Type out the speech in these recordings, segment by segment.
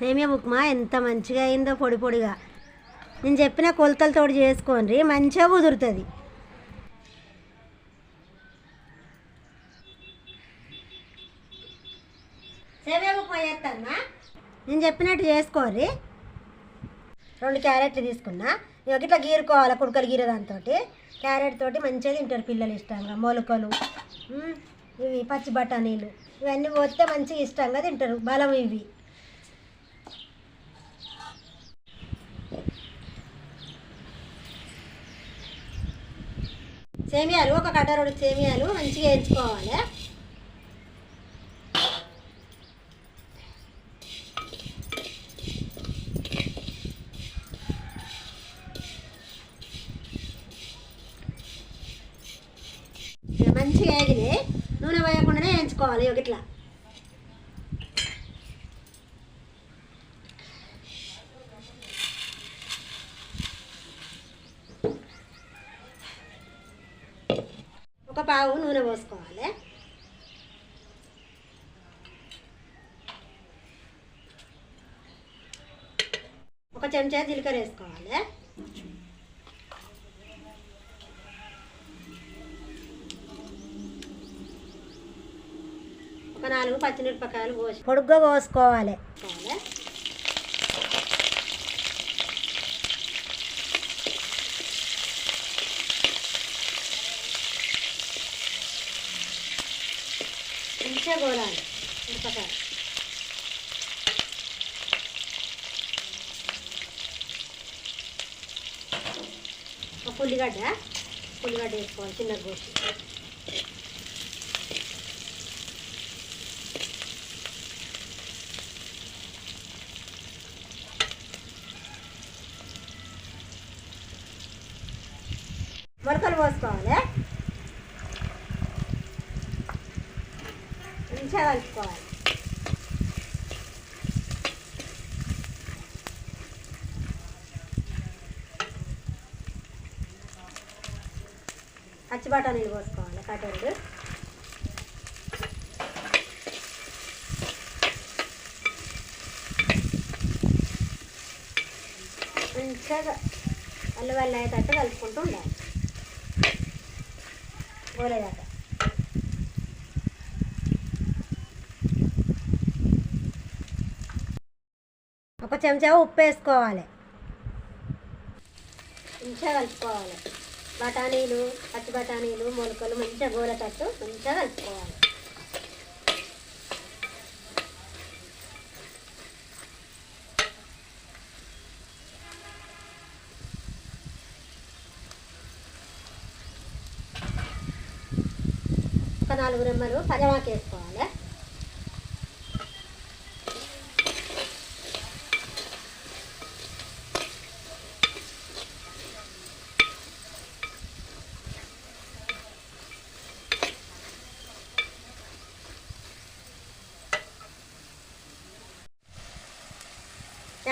సేమియా ఉప్మా ఎంత మంచిగా అయిందో పొడి పొడిగా. నేను చెప్పిన కొలతలతో చేసుకోండి మంచిగా కుదురుతుంది. సేమియా ఉప్మా చేస్తానా నేను చెప్పినట్టు చేసుకోర్రి రెండు క్యారెట్లు తీసుకున్నా. ఇక ఇట్లా గీరుకోవాలి కుడుకలు గీర దాంతో క్యారెట్ తోటి మంచిగా తింటారు పిల్లలు ఇష్టంగా మొలకలు. ఇవి పచ్చి బఠానీలు. ఇవన్నీ పోతే మంచిగా ఇష్టంగా తింటారు బలం ఇవి. సేమియాలు ఒక కట్ట రెండు సేమియాలు మంచిగా వేయించుకోవాలి. మంచిగా వేగినాయి నూనె పోయకుండానే వేయించుకోవాలి ఇక ఇట్లా ఒక పావు నూనె పోసుకోవాలి. ఒక చెంచా జీలకర్ర వేసుకోవాలి. ఒక నాలుగు పచ్చిమిరపకాయలు కోసి పొడుగ్గా కోసుకోవాలి కోవాలి. మంచిగా కోలాలి మిరపకాయ ఒక ఉల్లిగడ్డ ఉల్లిగడ్డ వేసుకోవాలి చిన్నగా కోసి మొలకలు పోసుకోవాలి మంచిగా కలుపుకోవాలి పచ్చి బఠానీలు పోసుకోవాలి కటోరు మంచిగా అల్లు వల్ల అయ్యేటట్టు కలుపుకుంటూ ఉండాలి. పోలేదాకా ఒక చెంచా ఉప్పు వేసుకోవాలి. మంచిగా కలుపుకోవాలి. బఠానీలు పచ్చి బఠానీలు మొలకలు మంచిగా గోలేటట్టు మంచిగా కలుపుకోవాలి. ఒక నాలుగు రెమ్మలు పజమాకేసుకోవాలి వేసుకోవాలి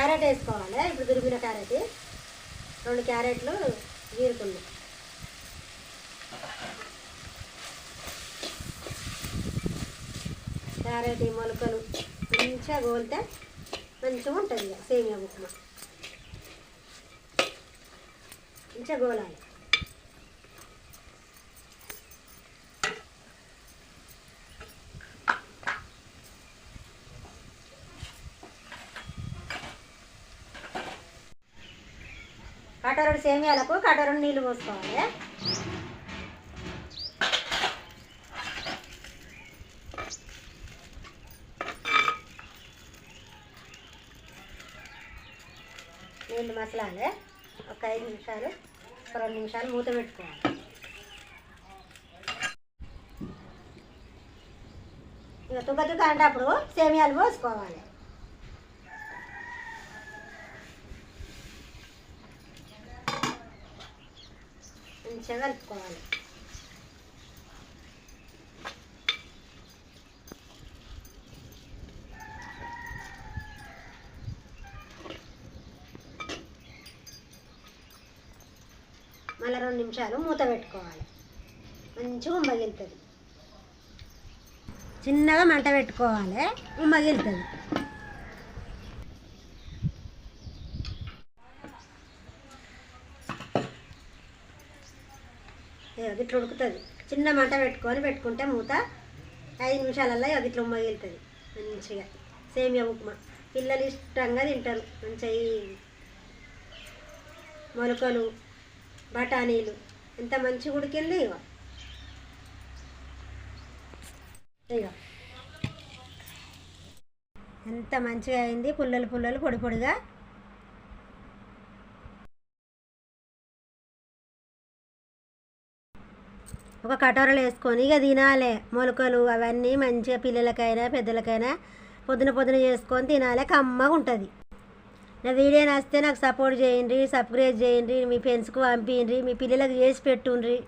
క్యారెట్ వేసుకోవాలి. ఇప్పుడు దురిమిన క్యారెట్ రెండు క్యారెట్లు గీరుకున్నాం క్యారెట్ మొలకలు మంచిగా గోలితే మంచిగా ఉంటుంది ఇక సేమియా ఉప్మా. మంచిగా గోలాలి. కటోరడు సేమియాలకు కటోరడు నీళ్ళు పోసుకోవాలి. నీళ్ళు మసలాలి. ఒక ఐదు నిమిషాలు ఒక రెండు నిమిషాలు మూత పెట్టుకోవాలి. ఇక తుగ్గ తుగ్గ అంటే అప్పుడు సేమియాలు పోసుకోవాలి. మంచిగా కలుపుకోవాలి మళ్ళీ రెండు నిమిషాలు మూత పెట్టుకోవాలి మంచిగా ఉమ్మగిలుతుంది. చిన్నగా మంట పెట్టుకోవాలి. ఉమ్మగిలుతుంది. ఇట్లా ఉడుకుతుంది. చిన్న మంట పెట్టుకొని పెట్టుకుంటే మూత ఐదు నిమిషాలల్లో అది ఇట్లా ఉమ్మగిలుతుంది మంచిగా. సేమియా ఉప్మా. పిల్లలు ఇష్టంగా తింటారు. మంచిగా మొలకలు బఠానీలు ఎంత మంచిగా ఉడికింది ఇక ఇక ఎంత మంచిగా అయింది పుల్లలు పుల్లలు పొడి పొడిగా ఒక కటోరలు వేసుకొని ఇక తినాలి. మొలకలు అవన్నీ మంచిగా పిల్లలకైనా పెద్దలకైనా పొద్దున పొద్దున చేసుకొని తినాలి. కమ్మగా ఉంటుంది. నా వీడియో నచ్చితే నాకు సపోర్ట్ చేయండి సబ్స్క్రైబ్ చేయండి మీ ఫ్రెండ్స్కి పంపించండి మీ పిల్లలకు చేసి పెట్టుండ్రి.